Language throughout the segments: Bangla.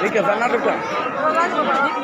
ঠিক আছে নাটকটা এই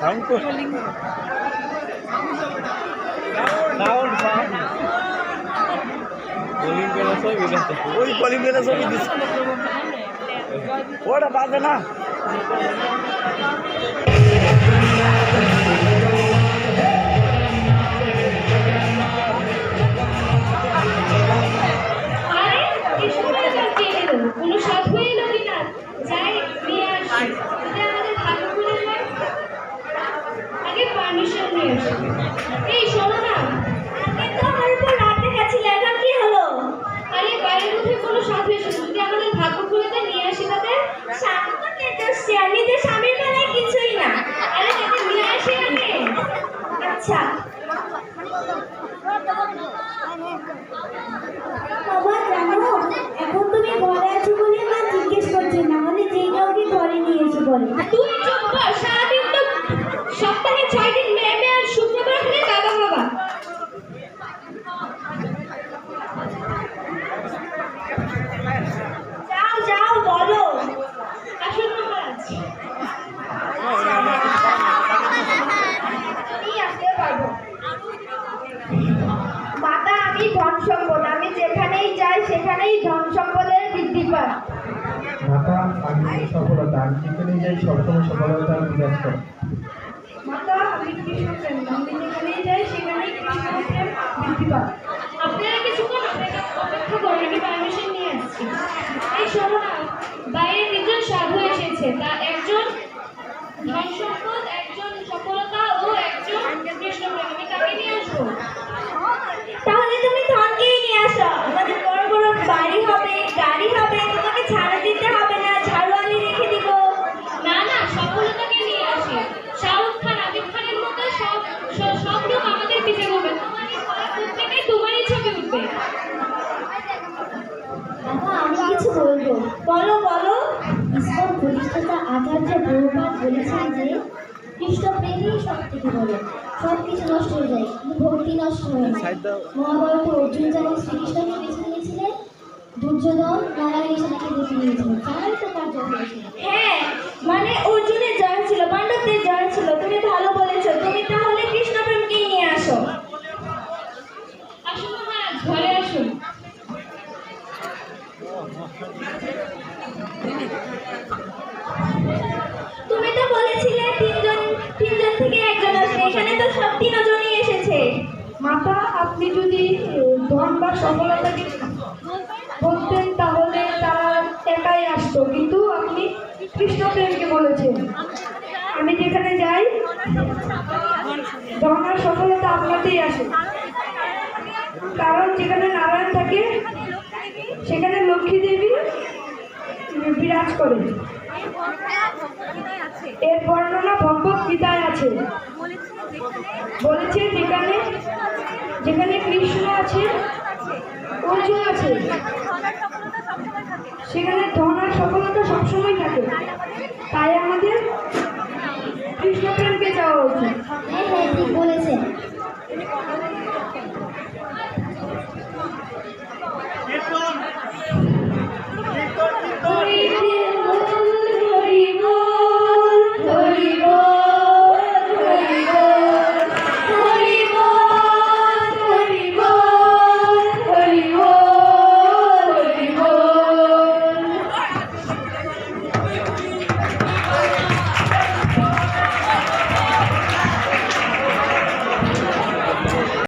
সাউন্ড কর সাউন্ড সাউন্ড ওই কলিং বেলা ছবি দিচ্ছে ওটা বাজে না বাবা, জানো, এখন তুমি ঘরে আছো বলে মা জিজ্ঞেস করছে না হলে যে কাউকে ঘরে নিয়ে এসে বলে চুপ কর সারাদিন তো সপ্তাহে ছয় দিন মেয়ে মেয়ে আর শুক্রবার হলে বাবা বাবা যাও যাও বলো আসল মহারাজ আমি আসতে পারব মাতা আমি ধন সম্পদ আমি যেখানেই যাই সেখানেই ধন সম্পদের বৃদ্ধি পায়। মাতা আমি সফলতা আমি যেখানে যাই সবসময় সফলতা বিরাজ করে। মাতা আমি কৃষ্ণপ্রেম। আমি যেখানেই যাই সেখানেই কৃষ্ণপ্রেম বৃদ্ধি পায় আপনারা কিছুক্ষণ অপেক্ষা অপেক্ষা করুন আমি পারমিশন নিয়ে আসছি এই শোনো না বাইরে তিনজন সাধু এসেছে তা একজন ধন সম্পদ একজন সফলতা ও একজন কৃষ্ণপ্রেম আমি তাকে নিয়ে আসব তাহলে তুমি ধনকেই নিয়ে আসো আমাদের বড় বড় বাড়ি হবে গাড়ি হবে তোমাকে ছাড়া দিতে হবে না ঝাড়ুয়ালি রেখে দিব না না সফলতাকে নিয়ে আসি শাহরুখ খান আমির খানের মতো সব সব- সব লোক আমাদের পিছিয়ে ঘুরবে তোমারই করা প্রত্যেকটাই তোমারই ছবি উঠবে বাবা আমি কিছু বলব বলো বলো ইসলাম প্রতিষ্ঠাতা আচার্য বহুবার বলেছেন যে কৃষ্ণ প্রেমই সব থেকে বড় সব কিছু নষ্ট হয়ে যায় কিন্তু ভক্তি নষ্ট হয়ে যায় মহাভারতে অর্জুন যেমন শ্রীকৃষ্ণকে বেছে নিয়েছিলেন দুর্যোধন নারায়ণ সেনাকে বেছে নিয়েছিলেন। তারাই তো কার্য করেছিলেন হ্যাঁ মানে অর্জুনের জয় ছিল পাণ্ডবদের জয় ছিল তুমি ভালো বলেছ তুমি তাহলে কৃষ্ণ প্রেমকেই নিয়ে আসো আসুন মহারাজ ঘরে আসুন তুমি তো বলেছিলে তিনজন তিনজন থেকে একজন আসবে এখানে তো সব তিনজনই এসেছে মাতা আপনি যদি আহ, ধন বা বলতেন তাহলে তারা একাই আসতো। কিন্তু আপনি কৃষ্ণপ্রেমকে বলেছেন। আমি যেখানে যাই ধন আর সফলতা আপনাতেই আসে। কারণ যেখানে নারায়ণ থাকে, সেখানে লক্ষ্মী দেবী বিরাজ করে এর বর্ণনা ভগবত গীতায় আছে। বলেছে যেখানে যেখানে কৃষ্ণ আছে অর্জুন আছে। সেখানে ধন আর সফলতা সবসময় থাকে। তাই আমাদের